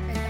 పెద్దమ్మ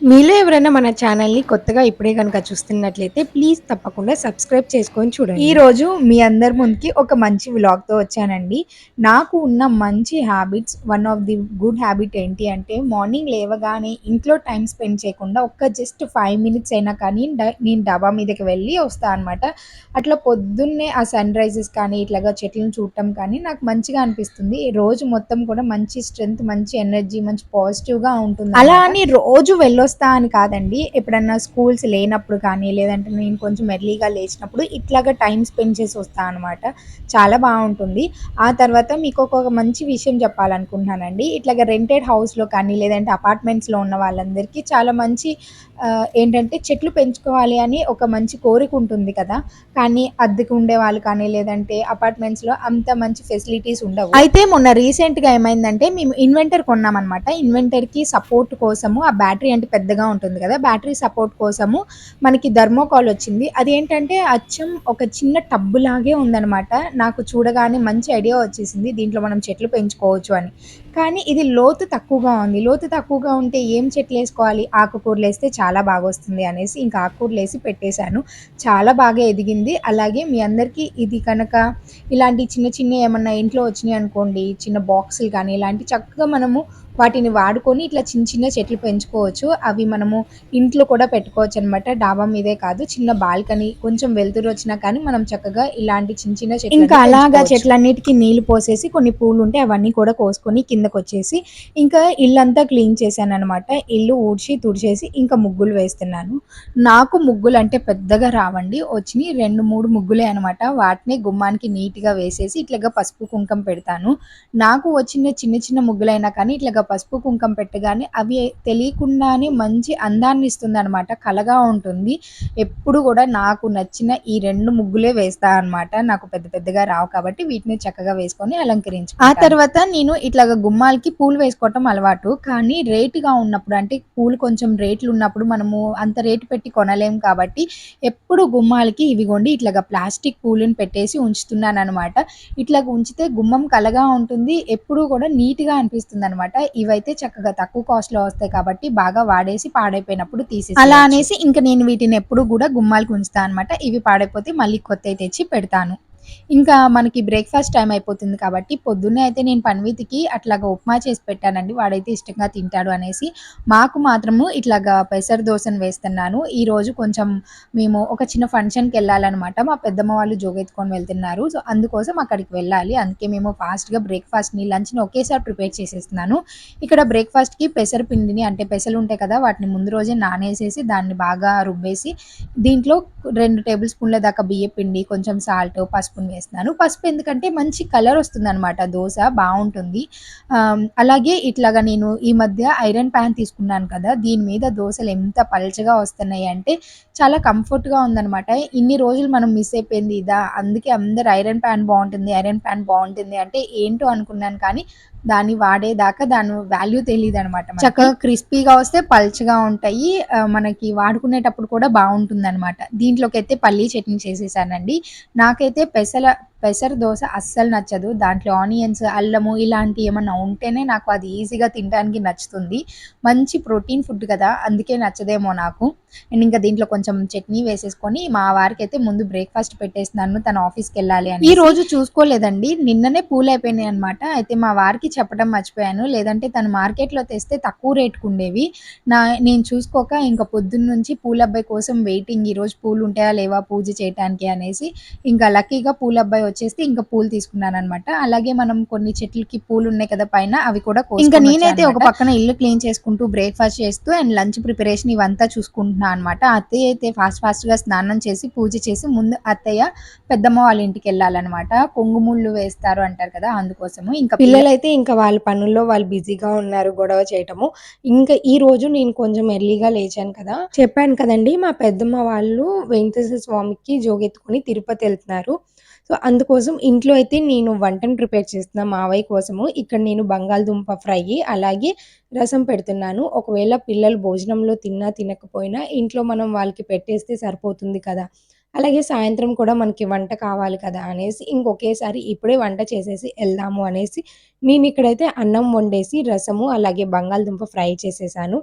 మీలో ఎవరైనా మన ఛానల్ని కొత్తగా ఇప్పుడే కనుక చూస్తున్నట్లయితే ప్లీజ్ తప్పకుండా సబ్స్క్రైబ్ చేసుకొని చూడండి. ఈ రోజు మీ అందరి ముందుకి ఒక మంచి vlog తో వచ్చానండి. నాకు ఉన్న మంచి habits one of the good habit ఏంటి అంటే మార్నింగ్ లేవగానే ఇంట్లో టైం స్పెండ్ చేయకుండా ఒక్క జస్ట్ ఫైవ్ మినిట్స్ అయినా కానీ నేను డాబా మీదకి వెళ్ళి వస్తాను అనమాట అట్లా పొద్దున్నే ఆ సన్ రైజెస్ కానీ ఇట్లాగా చెట్లను చూడటం కానీ నాకు మంచిగా అనిపిస్తుంది. రోజు మొత్తం కూడా మంచి స్ట్రెంగ్త్ మంచి ఎనర్జీ మంచి పాజిటివ్గా ఉంటుంది అలా అని రోజు వస్తా అని కాదండి. ఎప్పుడన్నా స్కూల్స్ లేనప్పుడు కానీ లేదంటే నేను కొంచెం ఎర్లీగా లేచినప్పుడు ఇట్లాగా టైం స్పెండ్ చేసి వస్తా అనమాట చాలా బాగుంటుంది. ఆ తర్వాత మీకు ఒక మంచి విషయం చెప్పాలనుకుంటున్నానండి. ఇట్లాగా రెంటెడ్ హౌస్లో కానీ లేదంటే అపార్ట్మెంట్స్లో ఉన్న వాళ్ళందరికీ చాలా మంచి ఏంటంటే చెట్లు పెంచుకోవాలి అని ఒక మంచి కోరిక ఉంటుంది కదా. కానీ అద్దెకు ఉండే వాళ్ళు కానీ లేదంటే అపార్ట్మెంట్స్లో అంత మంచి ఫెసిలిటీస్ ఉండవు. అయితే మొన్న రీసెంట్గా ఏమైందంటే మేము ఇన్వెంటర్ కొన్నామన్నమాట. ఇన్వెంటర్కి సపోర్ట్ కోసము ఆ బ్యాటరీ అంటే పెద్దగా ఉంటుంది కదా. బ్యాటరీ సపోర్ట్ కోసము మనకి ధర్మోకాల్ వచ్చింది. అది ఏంటంటే అచ్చం ఒక చిన్న టబ్బు లాగే ఉందన్నమాట. నాకు చూడగానే మంచి ఐడియా వచ్చేసింది. దీంట్లో మనం చెట్లు పెంచుకోవచ్చు అని. కానీ ఇది లోతు తక్కువగా ఉంది. లోతు తక్కువగా ఉంటే ఏం చెట్లు వేసుకోవాలి? ఆకుకూరలు వేస్తే చాలా బాగా వస్తుంది అనేసి ఇంకా ఆకుకూరలు వేసి పెట్టేశాను. చాలా బాగా ఎదిగింది. అలాగే మీ అందరికీ ఇది కనుక ఇలాంటి చిన్న చిన్న ఏమన్నా ఇంట్లో వచ్చినాయి అనుకోండి చిన్న బాక్సులు కానీ ఇలాంటి చక్కగా మనము వాటిని వాడుకొని ఇట్లా చిన్న చిన్న చెట్లు పెంచుకోవచ్చు. అవి మనము ఇంట్లో కూడా పెట్టుకోవచ్చు అనమాట డాబా మీదే కాదు చిన్న బాల్కనీ కొంచెం వెలుతురు వచ్చినా కానీ మనం చక్కగా ఇలాంటి చిన్న చిన్న చెట్లు ఇంకా అలాగా చెట్లన్నిటికీ నీళ్ళు పోసేసి కొన్ని పూలు ఉంటే అవన్నీ కూడా కోసుకొని కిందకు వచ్చేసి ఇంకా ఇల్లంతా క్లీన్ చేశాను అనమాట ఇల్లు ఊడ్చి తుడిచేసి ఇంకా ముగ్గులు వేస్తున్నాను. నాకు ముగ్గులు అంటే పెద్దగా రావండి. వచ్చినాయి రెండు మూడు ముగ్గులే అనమాట వాటిని గుమ్మానికి నీట్గా వేసేసి ఇట్లాగా పసుపు కుంకం పెడతాను. నాకు వచ్చిన చిన్న చిన్న ముగ్గులైనా కానీ ఇట్లాగా పసుపు కుంకం పెట్టగానే అవి తెలియకుండానే మంచి అందాన్ని ఇస్తుంది అనమాట కలగా ఉంటుంది. ఎప్పుడు కూడా నాకు నచ్చిన ఈ రెండు ముగ్గులే వేస్తా అన్నమాట. నాకు పెద్ద పెద్దగా రావు కాబట్టి వీటిని చక్కగా వేసుకొని అలంకరించు ఆ తర్వాత నేను ఇట్లా గుమ్మాలకి పూలు వేసుకోవటం అలవాటు. కానీ రేటుగా ఉన్నప్పుడు అంటే పూలు కొంచెం రేట్లు ఉన్నప్పుడు మనము అంత రేటు పెట్టి కొనలేం కాబట్టి ఎప్పుడు గుమ్మాలకి ఇవిగోండి ఇట్లా ప్లాస్టిక్ పూలను పెట్టేసి ఉంచుతున్నాను అనమాట ఇట్లా ఉంచితే గుమ్మం కలగా ఉంటుంది. ఎప్పుడూ కూడా నీట్గా అనిపిస్తుంది అనమాట ఇవైతే చక్కగా తక్కువ కాస్ట్లో వస్తాయి కాబట్టి బాగా వాడేసి పాడైపోయినప్పుడు తీసేసి అలా అనేసి ఇంకా నేను వీటిని ఎప్పుడు కూడా గుమ్మాలకు ఉంచుతాను అనమాట ఇవి పాడైపోతే మళ్ళీ కొత్తవి తెచ్చి పెడతాను. ఇంకా మనకి బ్రేక్ఫాస్ట్ టైం అయిపోతుంది కాబట్టి పొద్దున్నే అయితే నేను పన్వీతికి అట్లాగా ఉప్మా చేసి పెట్టానండి. వాడైతే ఇష్టంగా తింటాడు అనేసి మాకు మాత్రము ఇట్లాగా పెసర దోశను వేస్తున్నాను. ఈరోజు కొంచెం మేము ఒక చిన్న ఫంక్షన్కి వెళ్ళాలన్నమాట. మా పెద్దమ్మ వాళ్ళు జోగెత్తుకొని వెళ్తున్నారు. సో అందుకోసం అక్కడికి వెళ్ళాలి. అందుకే మేము ఫాస్ట్గా బ్రేక్ఫాస్ట్ని లంచ్ని ఒకేసారి ప్రిపేర్ చేసేస్తున్నాను. ఇక్కడ బ్రేక్ఫాస్ట్కి పెసర పిండిని అంటే పెసలు ఉంటాయి కదా వాటిని ముందు రోజే నానేసేసి దాన్ని బాగా రుబ్బేసి దీంట్లో రెండు టేబుల్ స్పూన్ల దాకా బియ్య పిండి కొంచెం సాల్ట్ స్పూన్ వేస్తున్నాను. పసుపు ఎందుకంటే మంచి కలర్ వస్తుంది అనమాట దోశ బాగుంటుంది. అలాగే ఇట్లాగా నేను ఈ మధ్య ఐరన్ ప్యాన్ తీసుకున్నాను కదా దీని మీద దోశలు ఎంత పలచగా వస్తున్నాయి అంటే చాలా కంఫర్ట్గా ఉందన్నమాట. ఇన్ని రోజులు మనం మిస్ అయిపోయింది ఇదా? అందుకే అందరు ఐరన్ ప్యాన్ బాగుంటుంది ఐరన్ ప్యాన్ బాగుంటుంది అంటే ఏంటో అనుకున్నాను కానీ దాన్ని వాడేదాకా దాని వాల్యూ తెలియదు అనమాట చక్కగా క్రిస్పీగా వస్తే పల్చగా ఉంటాయి. మనకి వాడుకునేటప్పుడు కూడా బాగుంటుంది అనమాట దీంట్లోకి అయితే పల్లీ చట్నీ చేసేసానండి. నాకైతే పెసల పెసర దోశ అస్సలు నచ్చదు. దాంట్లో ఆనియన్స్ అల్లము ఇలాంటి ఏమన్నా ఉంటేనే నాకు అది ఈజీగా తినడానికి నచ్చుతుంది. మంచి ప్రోటీన్ ఫుడ్ కదా అందుకే నచ్చదేమో నాకు. అండ్ ఇంకా దీంట్లో కొంచెం చట్నీ వేసేసుకొని మా వారికి అయితే ముందు బ్రేక్ఫాస్ట్ పెట్టేస్తున్నాను తన ఆఫీస్కి వెళ్ళాలి అని ఈ రోజు చూసుకోలేదండి నిన్ననే పూలు అయిపోయినాయి అనమాట అయితే మా వారికి చెప్పడం మర్చిపోయాను. లేదంటే తను మార్కెట్లో తెస్తే తక్కువ రేటుకు ఉండేవి. నా నేను చూసుకోక ఇంకా పొద్దున్న నుంచి పూలబ్బాయి కోసం వెయిటింగ్ ఈ రోజు పూలు ఉంటాయా లేవా పూజ చేయటానికి అనేసి ఇంకా లక్కీగా పూలబ్బాయి వచ్చేసి ఇంకా పూలు తీసుకున్నాను అనమాట అలాగే మనం కొన్ని చెట్లకి పూలు ఉన్నాయి కదా పైన అవి కూడా ఇంకా నేనైతే ఒక పక్కన ఇల్లు క్లీన్ చేసుకుంటూ బ్రేక్ఫాస్ట్ చేస్తూ అండ్ లంచ్ ప్రిపరేషన్ ఇవంతా చూసుకుంటున్నాను అనమాట అత్తయ్య అయితే ఫాస్ట్ ఫాస్ట్గా స్నానం చేసి పూజ చేసి ముందు అత్తయ్య పెద్దమ్మ వాళ్ళ ఇంటికి వెళ్ళాలన్నమాట. కొంగుముళ్ళు వేస్తారు అంటారు కదా అందుకోసము ఇంకా పిల్లలైతే ఇంకా వాళ్ళ పనుల్లో వాళ్ళు బిజీగా ఉన్నారు గొడవ చేయటము. ఇంకా ఈ రోజు నేను కొంచెం ఎర్లీగా లేచాను కదా. చెప్పాను కదండి మా పెద్దమ్మ వాళ్ళు వెంకటేశ్వర స్వామికి జోగెత్తుకుని తిరుపతి వెళ్తున్నారు. సో అందుకోసం ఇంట్లో అయితే నేను వంటను ప్రిపేర్ చేస్తున్నా మావయ్య కోసము ఇక్కడ నేను బంగాళదుంప ఫ్రై అలాగే రసం పెడుతున్నాను. ఒకవేళ పిల్లలు భోజనంలో తిన్నా తినకపోయినా ఇంట్లో మనం వాళ్ళకి పెట్టేస్తే సరిపోతుంది కదా. అలాగే సాయంత్రం కూడా మనకి వంట కావాలి కదా అనేసి ఇంకొకేసారి ఇప్పుడే వంట చేసేసి వెళ్దాము అనేసి నేను ఇక్కడైతే అన్నం వండేసి రసము అలాగే బంగాళదుంప ఫ్రై చేసేసాను.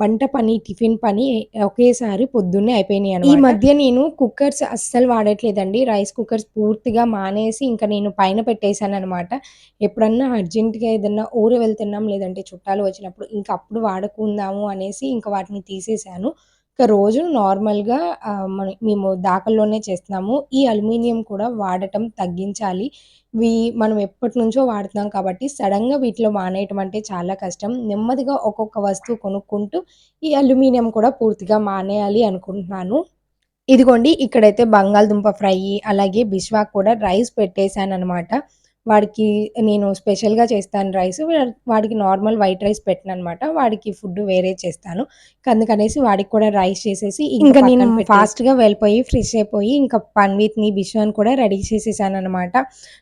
వంట పని టిఫిన్ పని ఒకేసారి పొద్దున్నే అయిపోయినాయి ఈ మధ్య నేను కుక్కర్స్ అస్సలు వాడట్లేదండి రైస్ కుక్కర్స్ పూర్తిగా మానేసి ఇంకా నేను పైన పెట్టేశాను అనమాట ఎప్పుడన్నా అర్జెంటుగా ఏదన్నా ఊరు వెళ్తున్నాం లేదంటే చుట్టాలు వచ్చినప్పుడు ఇంకా అప్పుడు వాడుకుందాము అనేసి ఇంకా వాటిని తీసేశాను ఇక రోజు నార్మల్‌గా మన మేము దాకల్లోనే చేస్తున్నాము. ఈ అల్యూమినియం కూడా వాడటం తగ్గించాలి. ఇవి మనం ఎప్పటి నుంచో వాడుతున్నాం కాబట్టి సడన్గా వీటిలో మానేయటం అంటే చాలా కష్టం. నెమ్మదిగా ఒక్కొక్క వస్తువు కొనుక్కుంటూ ఈ అల్యూమినియం కూడా పూర్తిగా మానేయాలి అనుకుంటున్నాను. ఇదిగోండి ఇక్కడైతే బంగాళదుంప ఫ్రై, అలాగే బిష్వా కూడా రైస్ పెట్టేశాను అనమాట వాడికి నేను స్పెషల్‌గా చేస్తాను రైస్. వాడికి నార్మల్ వైట్ రైస్ పెట్టననమాట. వాడికి ఫుడ్ వేరే చేస్తాను. అందుకనేసి వాడికి కూడా రైస్ చేసేసి ఇంకా నేను ఫాస్ట్‌గా వెళ్ళిపోయి ఫ్రెష్ అయిపోయి ఇంకా పన్విత్‌ని, బిష్వాని కూడా రెడీ చేసేసాననమాట.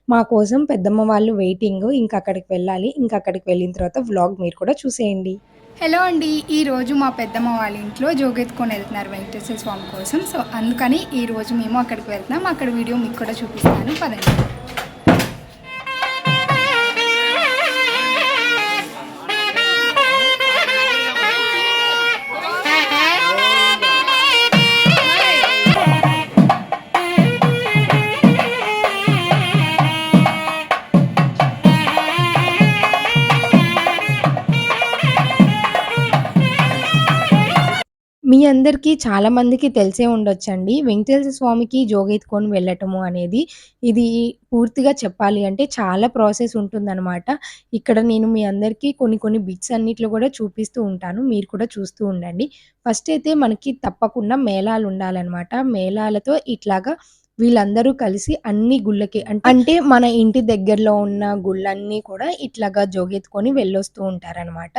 మా కోసం పెద్దమ్మ వాళ్ళు వెయిటింగ్. ఇంకా అక్కడికి వెళ్ళాలి. ఇంకా అక్కడికి వెళ్ళిన తర్వాత వ్లాగ్ మీరు కూడా చూసేయండి. హలో అండి ఈరోజు మా పెద్దమ్మ వాళ్ళ ఇంట్లో జోగెత్తుకొని వెళ్తున్నారు వెంకటేశ్వర స్వామి కోసం సో అందుకని ఈరోజు మేము అక్కడికి వెళ్తున్నాం అక్కడ వీడియో మీకు కూడా చూపిస్తాను పదండి మీ అందరికీ చాలా మందికి తెలిసే ఉండొచ్చండి. వెంకటేశ్వర స్వామికి జోగెత్తుకొని వెళ్ళటము అనేది ఇది పూర్తిగా చెప్పాలి అంటే చాలా ప్రాసెస్ ఉంటుందన్నమాట ఇక్కడ నేను మీ అందరికీ కొన్ని కొన్ని బిట్స్ అన్నిట్లో కూడా చూపిస్తూ ఉంటాను. మీరు కూడా చూస్తూ ఉండండి. ఫస్ట్ అయితే మనకి తప్పకుండా మేళాలు ఉండాలన్నమాట మేళాలతో ఇట్లాగా వీళ్ళందరూ కలిసి అన్ని గుళ్ళకి అంటే మన ఇంటి దగ్గరలో ఉన్న గుళ్ళన్నీ కూడా ఇట్లాగా జోగెత్తుకొని వెళ్ళొస్తూ ఉంటారనమాట.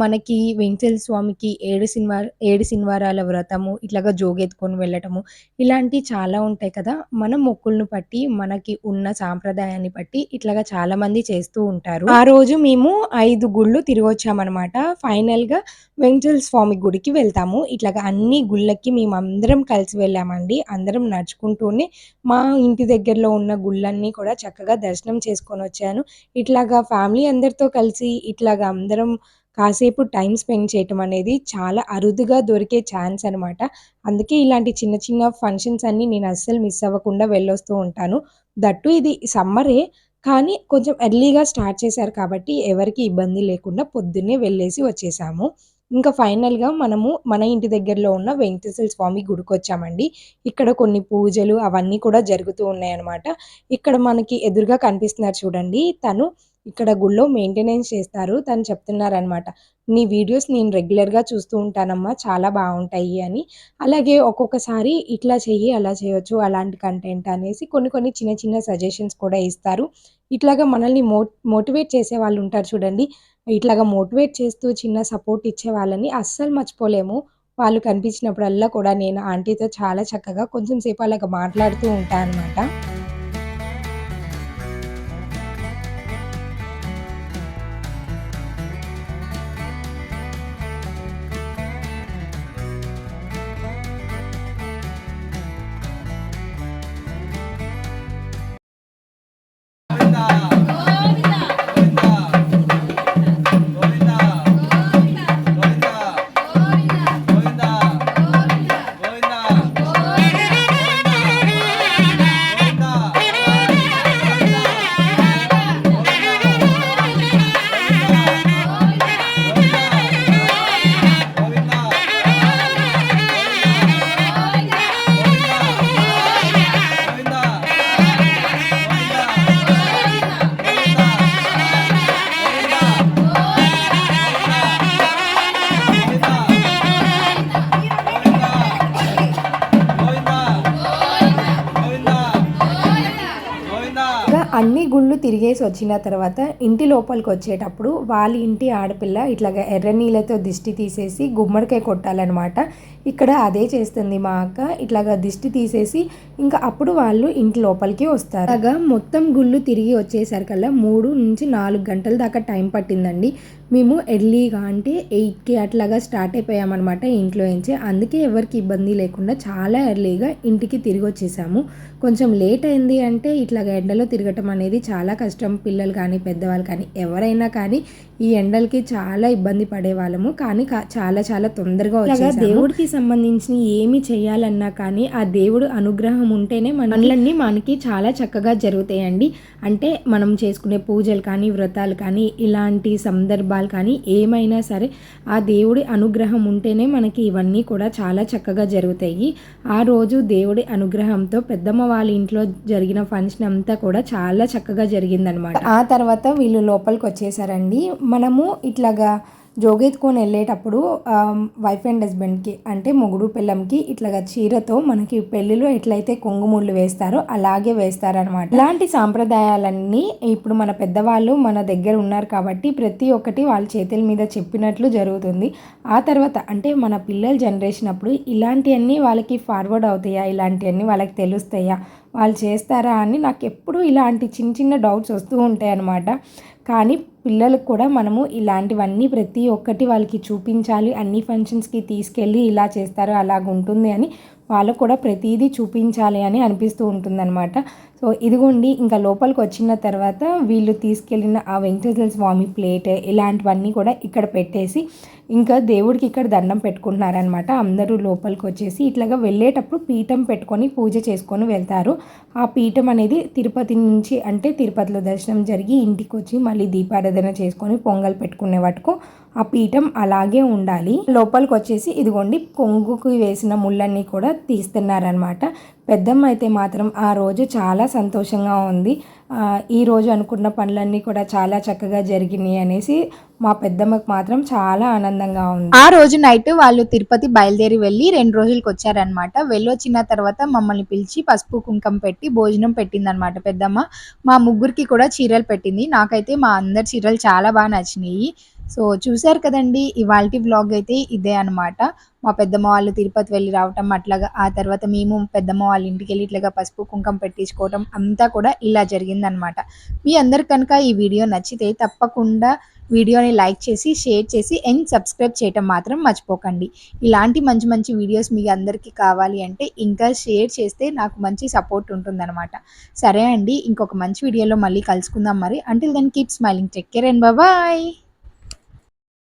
మనకి వెంకటేశ్వర స్వామికి ఏడు సినిమా ఏడు శనివారాల వ్రతము, ఇట్లాగా జోగెత్తుకొని వెళ్ళటము ఇలాంటివి చాలా ఉంటాయి కదా! మన మొక్కులను బట్టి, మనకి ఉన్న సాంప్రదాయాన్ని బట్టి ఇట్లాగా చాలా మంది చేస్తూ ఉంటారు. ఆ రోజు మేము ఐదు గుళ్ళు తిరిగొచ్చామనమాట. ఫైనల్‌గా వెంకటేశ్వర స్వామి గుడికి వెళ్తాము. ఇట్లాగా అన్ని గుళ్ళకి మేము అందరం కలిసి వెళ్ళామండి. అందరం నడుచుకుంటూనే మా ఇంటి దగ్గరలో ఉన్న గుళ్ళన్నీ కూడా చక్కగా దర్శనం చేసుకొని వచ్చాను ఇట్లాగా ఫ్యామిలీ అందరితో కలిసి ఇట్లాగా అందరం కాసేపు టైం స్పెండ్ చేయటం అనేది చాలా అరుదుగా దొరికే ఛాన్స్ అనమాట. అందుకే ఇలాంటి చిన్న చిన్న ఫంక్షన్స్ అన్నీ నేను అస్సలు మిస్ అవ్వకుండా వెళ్ళొస్తూ ఉంటాను. దట్ టూ ఇది సమ్మరే కానీ కొంచెం ఎర్లీగా స్టార్ట్ చేశారు కాబట్టి ఎవరికి ఇబ్బంది లేకుండా పొద్దున్నే వెళ్ళేసి వచ్చేసాము. ఇంకా ఫైనల్‌గా మనము మన ఇంటి దగ్గరలో ఉన్న వెంకటేశ్వర స్వామి గుడికి వచ్చామండి ఇక్కడ కొన్ని పూజలు అవన్నీ కూడా జరుగుతూ ఉన్నాయన్నమాట. ఇక్కడ మనకి ఎదురుగా కనిపిస్తున్నారు చూడండి. తను ఇక్కడ గుళ్ళో మెయింటెనెన్స్ చేస్తారు. తను చెప్తున్నారనమాట. "నీ వీడియోస్ నేను రెగ్యులర్‌గా చూస్తూ ఉంటానమ్మా. చాలా బాగుంటాయి అని. అలాగే ఒక్కొక్కసారి ఇట్లా చెయ్యి, అలా చేయొచ్చు అలాంటి కంటెంట్ అనేసి కొన్ని కొన్ని చిన్న చిన్న సజెషన్స్ కూడా ఇస్తారు. ఇట్లాగా మనల్ని మో మోటివేట్ చేసే వాళ్ళు ఉంటారు చూడండి. ఇట్లాగా మోటివేట్ చేస్తూ చిన్న సపోర్ట్ ఇచ్చే వాళ్ళని అస్సలు మర్చిపోలేము. వాళ్ళు కనిపించినప్పుడల్లా కూడా నేను ఆంటీతో చాలా చక్కగా కొంచెం సేపు అలాగా మాట్లాడుతూ ఉంటా అనమాట. తిరిగేసి వచ్చిన తర్వాత ఇంటి లోపలికి వచ్చేటప్పుడు వాళ్ళ ఇంటి ఆడపిల్ల ఇట్లాగా ఎర్ర నీళ్ళతో దిష్టి తీసేసి గుమ్మడికాయ కొట్టాలన్నమాట. ఇక్కడ అదే చేస్తుంది మా అక్క. ఇట్లాగా దిష్టి తీసేసి ఇంకా అప్పుడు వాళ్ళు ఇంటి లోపలికి వస్తారు. అలాగా మొత్తం గుళ్ళు తిరిగి వచ్చేసరికల్లా మూడు నుంచి నాలుగు గంటల దాకా టైం పట్టిందండి. మేము ఎర్లీగా అంటే ఎయిట్కి అట్లాగా స్టార్ట్ అయిపోయామన్నమాట ఇంట్లో నుంచి. అందుకే ఎవరికి ఇబ్బంది లేకుండా చాలా ఎర్లీగా ఇంటికి తిరిగి వచ్చేసాము. కొంచెం లేట్ అయింది అంటే ఇట్లాగ ఎండలో తిరగటం అనేది చాలా కష్టం. పిల్లలు కానీ పెద్దవాళ్ళు కానీ ఎవరైనా కానీ ఈ ఎండలకి చాలా ఇబ్బంది పడేవాళ్ళము. కానీ చాలా చాలా తొందరగా వచ్చేసాము. దేవుడికి సంబంధించిన ఏమి చేయాలన్నా కానీ ఆ దేవుడు అనుగ్రహం ఉంటేనే మన పనులన్నీ మనకి చాలా చక్కగా జరుగుతాయండి. అంటే మనం చేసుకునే పూజలు కానీ వ్రతాలు కానీ ఇలాంటి సందర్భాలు కానీ ఏమైనా సరే ఆ దేవుడి అనుగ్రహం ఉంటేనే మనకి ఇవన్నీ కూడా చాలా చక్కగా జరుగుతాయి. ఆ రోజు దేవుడి అనుగ్రహంతో పెద్దమ్మ వాళ్ళ ఇంట్లో జరిగిన ఫంక్షన్ అంతా కూడా చాలా చక్కగా జరిగిందనమాట. ఆ తర్వాత వీళ్ళు లోపలికి వచ్చేసారండి. మనము ఇట్లాగా జోగెత్తుకొని వెళ్ళేటప్పుడు వైఫ్ అండ్ హస్బెండ్కి అంటే మొగుడు పిల్లంకి ఇట్లాగా చీరతో మనకి పెళ్ళిలో ఎట్లయితే కొంగుముళ్ళు వేస్తారో అలాగే వేస్తారనమాట ఇలాంటి సాంప్రదాయాలన్నీ ఇప్పుడు మన పెద్దవాళ్ళు మన దగ్గర ఉన్నారు కాబట్టి ప్రతి ఒక్కటి వాళ్ళ చేతుల మీద చెప్పినట్లు జరుగుతుంది. ఆ తర్వాత అంటే మన పిల్లల జనరేషన్ అప్పుడు ఇలాంటివన్నీ వాళ్ళకి ఫార్వర్డ్ అవుతాయా? ఇలాంటివన్నీ వాళ్ళకి తెలుస్తాయా? వాళ్ళు చేస్తారా అని నాకు ఎప్పుడూ ఇలాంటి చిన్న చిన్న డౌట్స్ వస్తూ ఉంటాయి అన్నమాట. కానీ పిల్లలకు కూడా మనము ఇలాంటివన్నీ ప్రతి ఒక్కటి వాళ్ళకి చూపించాలి. అన్ని ఫంక్షన్స్కి తీసుకెళ్ళి ఇలా చేస్తారు అలాగ ఉంటుంది అని వాళ్ళకు కూడా ప్రతిదీ చూపించాలి అని అనిపిస్తూ ఉంటుందన్నమాట. సో ఇదిగోండి ఇంకా లోపలికి వచ్చిన తర్వాత వీళ్ళు తీసుకెళ్ళిన ఆ వెంకటేశ్వర స్వామి ప్లేట్ ఇలాంటివన్నీ కూడా ఇక్కడ పెట్టేసి ఇంకా దేవుడికి ఇక్కడ దండం పెట్టుకుంటున్నారనమాట అందరూ లోపలికి వచ్చేసి ఇట్లాగా వెళ్ళేటప్పుడు పీఠం పెట్టుకొని పూజ చేసుకొని వెళ్తారు. ఆ పీఠం అనేది తిరుపతి నుంచి అంటే తిరుపతిలో దర్శనం జరిగి ఇంటికి వచ్చి మళ్ళీ దీపారాధన చేసుకొని పొంగల్ పెట్టుకునే వాటికు ఆ పీఠం అలాగే ఉండాలి. లోపలికి వచ్చేసి ఇదిగోండి కొంగుకి వేసిన ముళ్ళన్నీ కూడా తీస్తున్నారనమాట పెద్దమ్మ అయితే మాత్రం ఆ రోజు చాలా సంతోషంగా ఉంది. ఈ రోజు అనుకున్న పనులన్నీ కూడా చాలా చక్కగా జరిగినాయి అనేసి మా పెద్దమ్మకు మాత్రం చాలా ఆనందంగా ఉంది. ఆ రోజు నైట్ వాళ్ళు తిరుపతి బయలుదేరి వెళ్ళి రెండు రోజులకు వచ్చారనమాట వెళ్ళొచ్చిన తర్వాత మమ్మల్ని పిలిచి పసుపు కుంకం పెట్టి భోజనం పెట్టిందనమాట పెద్దమ్మ. మా ముగ్గురికి కూడా చీరలు పెట్టింది. నాకైతే మా అందరి చీరలు చాలా బాగా నచ్చినాయి. సో చూశారు కదండి ఇవాళ వ్లాగ్ అయితే ఇదే అనమాట మా పెద్దమ్మ వాళ్ళు తిరుపతి వెళ్ళి రావటం అట్లాగా ఆ తర్వాత మేము పెద్దమ్మ వాళ్ళ ఇంటికి వెళ్ళి ఇట్లాగా పసుపు కుంకం పెట్టించుకోవటం అంతా కూడా ఇలా జరిగిందనమాట మీ అందరు కనుక ఈ వీడియో నచ్చితే తప్పకుండా వీడియోని లైక్ చేసి షేర్ చేసి అండ్ సబ్స్క్రైబ్ చేయటం మాత్రం మర్చిపోకండి. ఇలాంటి మంచి మంచి వీడియోస్ మీ అందరికీ కావాలి అంటే ఇంకా షేర్ చేస్తే నాకు మంచి సపోర్ట్ ఉంటుందన్నమాట. సరే అండి ఇంకొక మంచి వీడియోలో మళ్ళీ కలుసుకుందాం మరి. Until then keep smiling take care and bye